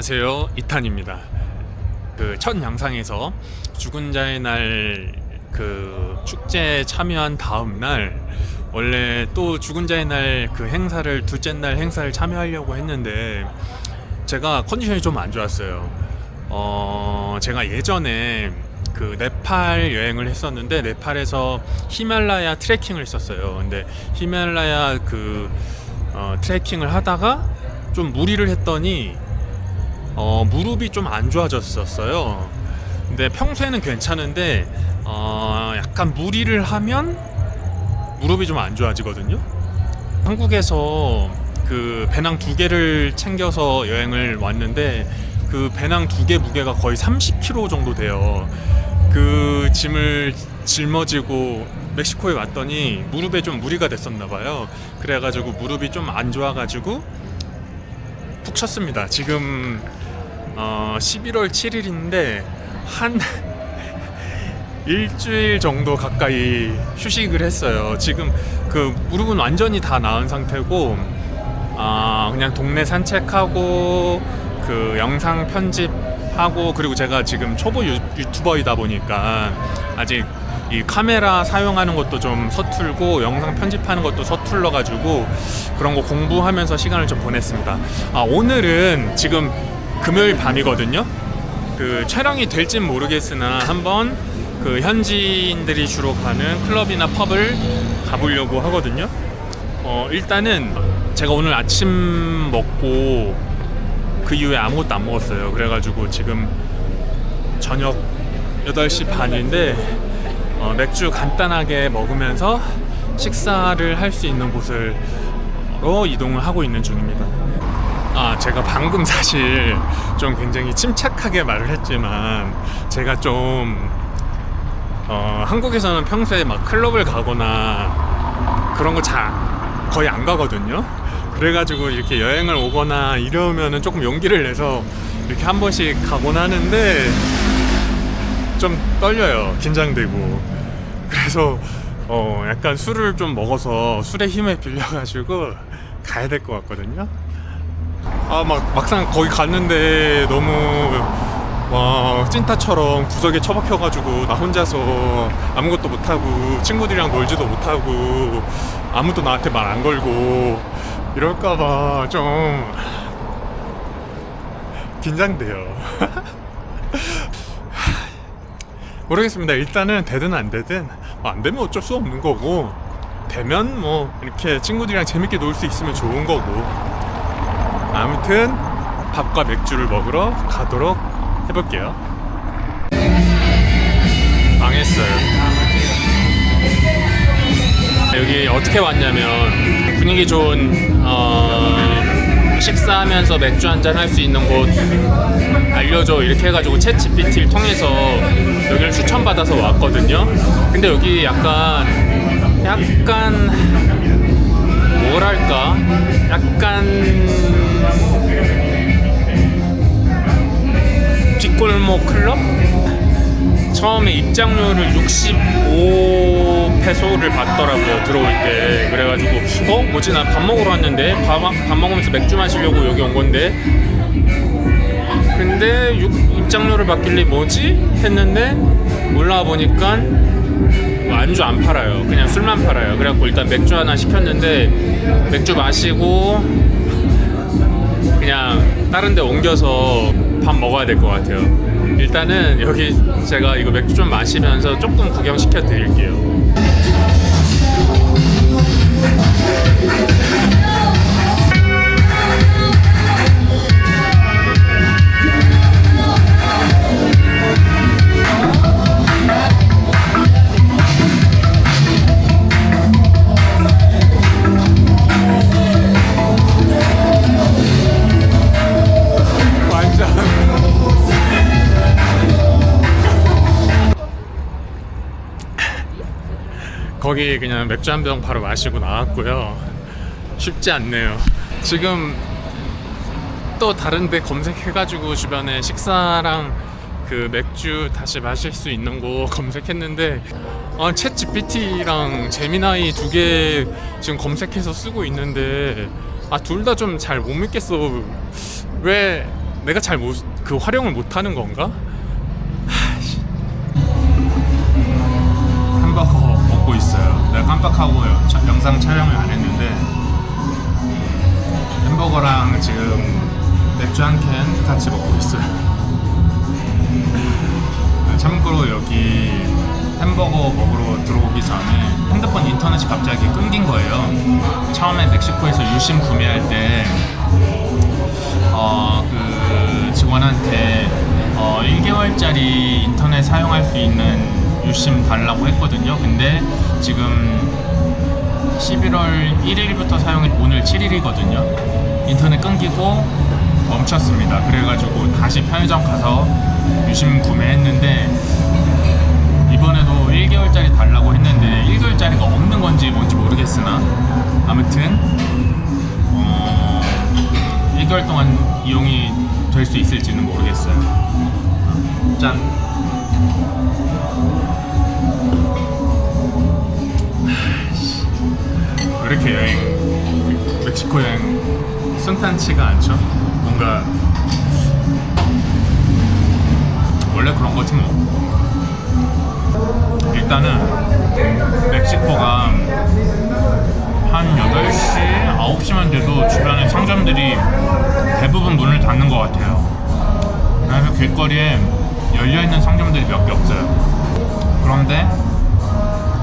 안녕하세요 이탄입니다. 그 첫 영상에서 죽은 자의 날 그 축제 참여한 다음 날 원래 또 죽은 자의 날 그 행사를 둘째 날 행사를 참여하려고 했는데 제가 컨디션이 좀 안 좋았어요. 어 제가 예전에 그 네팔 여행을 했었는데 네팔에서 히말라야 트레킹을 했었어요. 근데 히말라야 그 어, 트레킹을 하다가 좀 무리를 했더니 어, 무릎이 좀 안 좋아졌었어요. 근데 평소에는 괜찮은데 어, 약간 무리를 하면 무릎이 좀 안 좋아지거든요. 한국에서 그 배낭 두 개를 챙겨서 여행을 왔는데 그 배낭 두 개 무게가 거의 30kg 정도 돼요. 그 짐을 짊어지고 멕시코에 왔더니 무릎에 좀 무리가 됐었나 봐요. 그래가지고 무릎이 좀 안 좋아가지고 푹 쉬었습니다. 지금 어, 11월 7일인데 한 일주일 정도 가까이 휴식을 했어요. 지금 그 무릎은 완전히 다 나은 상태고 아 그냥 동네 산책하고 그 영상 편집하고 그리고 제가 지금 초보 유, 유튜버이다 보니까 아직 이 카메라 사용하는 것도 좀 서툴고 영상 편집하는 것도 서툴러 가지고 그런 거 공부하면서 시간을 좀 보냈습니다. 아 오늘은 지금 금요일 밤이거든요. 그 촬영이 될진 모르겠으나 한번 그 현지인들이 주로 가는 클럽이나 펍을 가보려고 하거든요. 어 일단은 제가 오늘 아침 먹고 그 이후에 아무것도 안 먹었어요. 그래가지고 지금 저녁 8시 반인데 어, 맥주 간단하게 먹으면서 식사를 할 수 있는 곳으로 이동을 하고 있는 중입니다. 아, 제가 방금 사실 좀 굉장히 침착하게 말을 했지만 제가 좀 어, 한국에서는 평소에 막 클럽을 가거나 그런 거 잘 거의 안 가거든요. 그래가지고 이렇게 여행을 오거나 이러면은 조금 용기를 내서 이렇게 한 번씩 가곤 하는데 좀 떨려요. 긴장되고. 그래서 어 약간 술을 좀 먹어서 술의 힘을 빌려가지고 가야 될 것 같거든요. 아 막 막상 거기 갔는데 너무 와 찐따처럼 구석에 처박혀가지고 나 혼자서 아무것도 못하고 친구들이랑 놀지도 못하고 아무도 나한테 말 안 걸고 이럴까봐 좀 긴장돼요. 모르겠습니다. 일단은 되든 안 되든 뭐안 되면 어쩔 수 없는 거고 되면 뭐 이렇게 친구들이랑 재밌게 놀 수 있으면 좋은 거고 아무튼 밥과 맥주를 먹으러 가도록 해볼게요. 망했어요. 여기 어떻게 왔냐면 분위기 좋은 어, 식사하면서 맥주 한잔 할 수 있는 곳 알려줘 이렇게 해가지고 챗 GPT를 통해서 여기를 추천받아서 왔거든요. 근데 여기 약간 약간 뭐랄까 약간 골목 클럽? 처음에 입장료를 65페소를 받더라고요 들어올 때. 그래가지고 어? 뭐지? 나 밥 먹으러 왔는데? 밥, 밥 먹으면서 맥주 마시려고 여기 온 건데. 근데 육- 입장료를 받길래 뭐지? 했는데 올라와 보니까 뭐 안주 안 팔아요. 그냥 술만 팔아요. 그래갖고 일단 맥주 하나 시켰는데 맥주 마시고 그냥 다른 데 옮겨서 밥 먹어야 될 것 같아요. 일단은 여기 제가 이거 맥주 좀 마시면서 조금 구경시켜 드릴게요. 거기 그냥 맥주 한 병 바로 마시고 나왔고요. 쉽지 않네요. 지금 또 다른데 검색해가지고 주변에 식사랑 그 맥주 다시 마실 수 있는 곳 검색했는데 아, 챗 GPT랑 제미나이 두 개 지금 검색해서 쓰고 있는데 아 둘 다 좀 잘 못 믿겠어. 왜 내가 잘 못 그 활용을 못 하는 건가? 깜빡하고 여- 차- 영상 촬영을 안 했는데 햄버거랑 지금 맥주 한 캔 같이 먹고 있어요. 참고로 여기 햄버거 먹으러 들어오기 전에 핸드폰 인터넷이 갑자기 끊긴 거예요. 처음에 멕시코에서 유심 구매할 때 어, 그 직원한테 어, 1개월짜리 인터넷 사용할 수 있는 유심 달라고 했거든요. 근데 지금 11월 1일부터 사용해 오늘 7일이거든요. 인터넷 끊기고 멈췄습니다. 그래가지고 다시 편의점 가서 유심 구매했는데 이번에도 1개월짜리 달라고 했는데 1개월짜리가 없는 건지 뭔지 모르겠으나 아무튼 어, 1개월 동안 이용이 될 수 있을지는 모르겠어요. 짠. 왜 이렇게 여행 멕시코 여행 순탄치가 않죠? 뭔가 원래 그런 거지 뭐. 일단은 멕시코가 한 8시, 9시만 돼도 주변에 상점들이 대부분 문을 닫는 것 같아요. 그래서 길거리에 열려있는 상점들이 몇 개 없어요. 그런데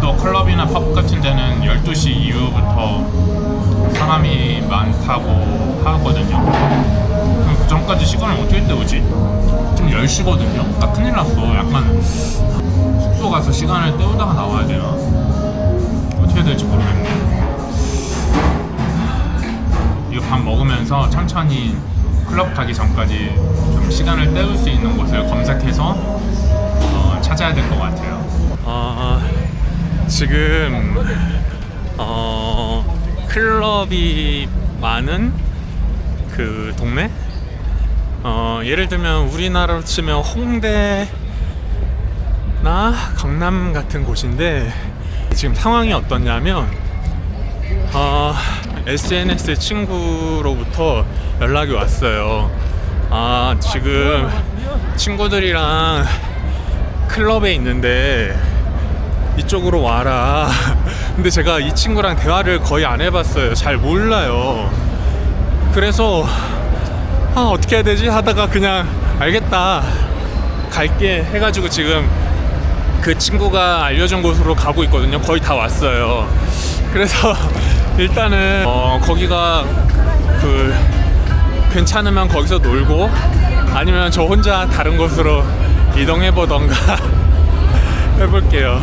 또 클럽이나 펍 같은 데는 12시 이후부터 사람이 많다고 하거든요. 그럼 그 전까지 시간을 어떻게 때우지? 지금 10시거든요? 나 큰일 났어. 약간 숙소 가서 시간을 때우다가 나와야 되나? 어떻게 될지 모르겠네. 이거 밥 먹으면서 천천히 클럽 가기 전까지 좀 시간을 때울 수 있는 곳을 검색해서 어, 찾아야 될 것 같아요. 어, 지금 어, 클럽이 많은 그 동네? 어, 예를 들면 우리나라로 치면 홍대 나 강남 같은 곳인데 지금 상황이 어떻냐면 어, SNS 친구로부터 연락이 왔어요. 아 지금 친구들이랑 클럽에 있는데 이쪽으로 와라. 근데 제가 이 친구랑 대화를 거의 안 해봤어요. 잘 몰라요. 그래서 아 어떻게 해야 되지 하다가 그냥 알겠다 갈게 해가지고 지금 그 친구가 알려준 곳으로 가고 있거든요. 거의 다 왔어요. 그래서 일단은 어, 거기가 그 괜찮으면 거기서 놀고 아니면 저 혼자 다른 곳으로 이동해 보던가 해볼게요.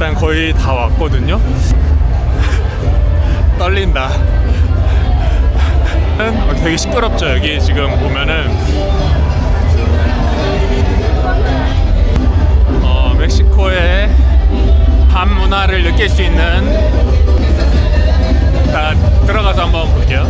일단 거의 다 왔거든요. 떨린다. 어, 되게 시끄럽죠 여기 지금 보면은 어, 멕시코의 밤 문화를 느낄 수 있는 다 들어가서 한번 볼게요.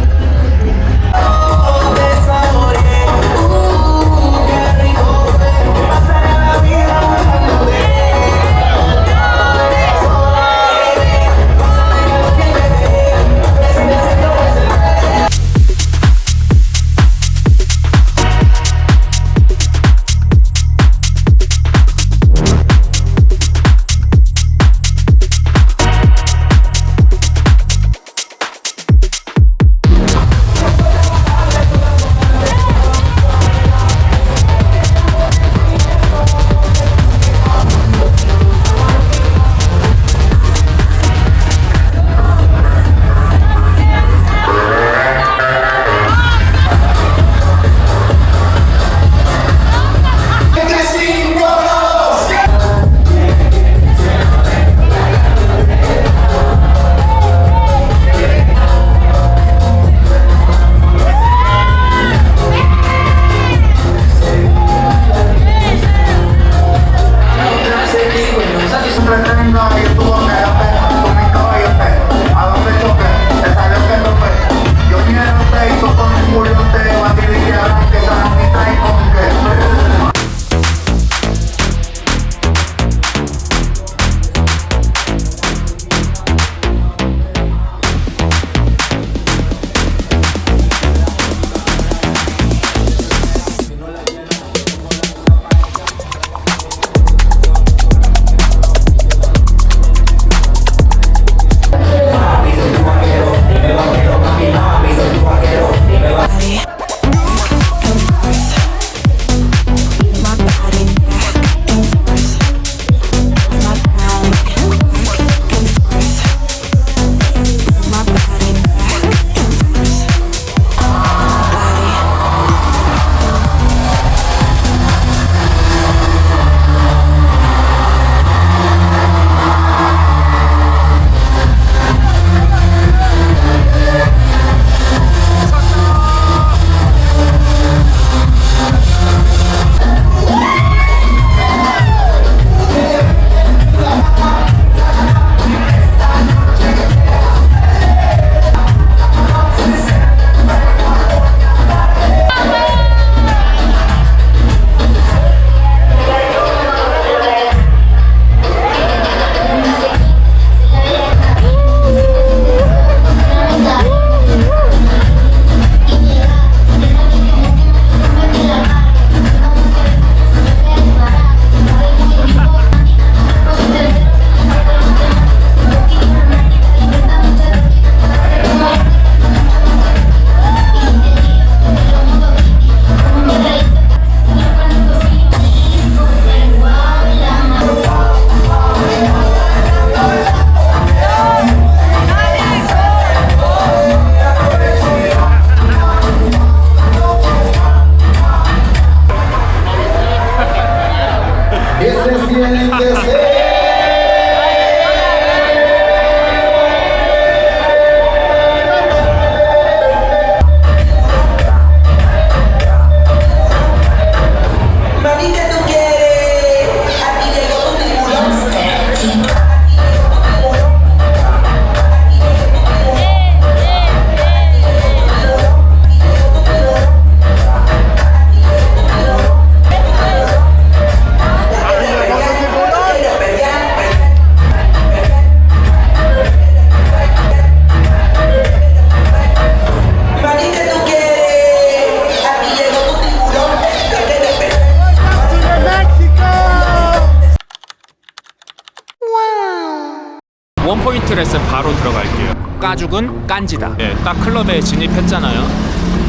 죽은 깐지다. 네, 딱 클럽에 진입했잖아요.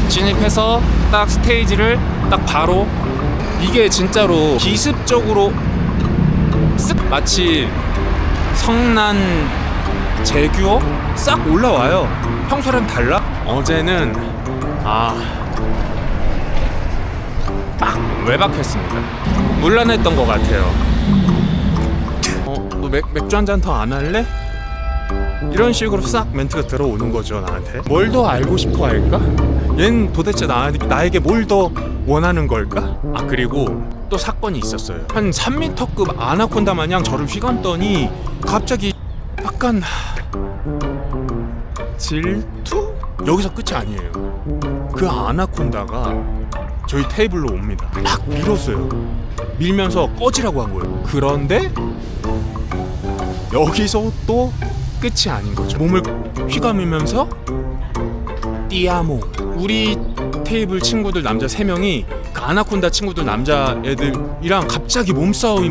진입해서 딱 스테이지를 딱 바로 이게 진짜로 기습적으로 쓱 마치 성난 재규어 싹 올라와요. 평소랑 달라? 어제는 아. 막 외박했습니다. 물란했던 것 같아요. 어, 너 맥, 맥주 한 잔 더 안 할래? 이런 식으로 싹 멘트가 들어오는 거죠 나한테. 뭘 더 알고 싶어 할까? 얜 도대체 나, 나에게 뭘 더 원하는 걸까? 아 그리고 또 사건이 있었어요. 한 3m급 아나콘다 마냥 저를 휘감더니 갑자기 약간 질투? 여기서 끝이 아니에요. 그 아나콘다가 저희 테이블로 옵니다. 막 밀었어요. 밀면서 꺼지라고 한 거예요. 그런데 여기서 또 끝이 아닌 거죠. 몸을 휘감으면서 띠아모 우리 테이블 친구들 남자 3명이 그 아나콘다 친구들 남자 애들이랑 갑자기 몸싸움이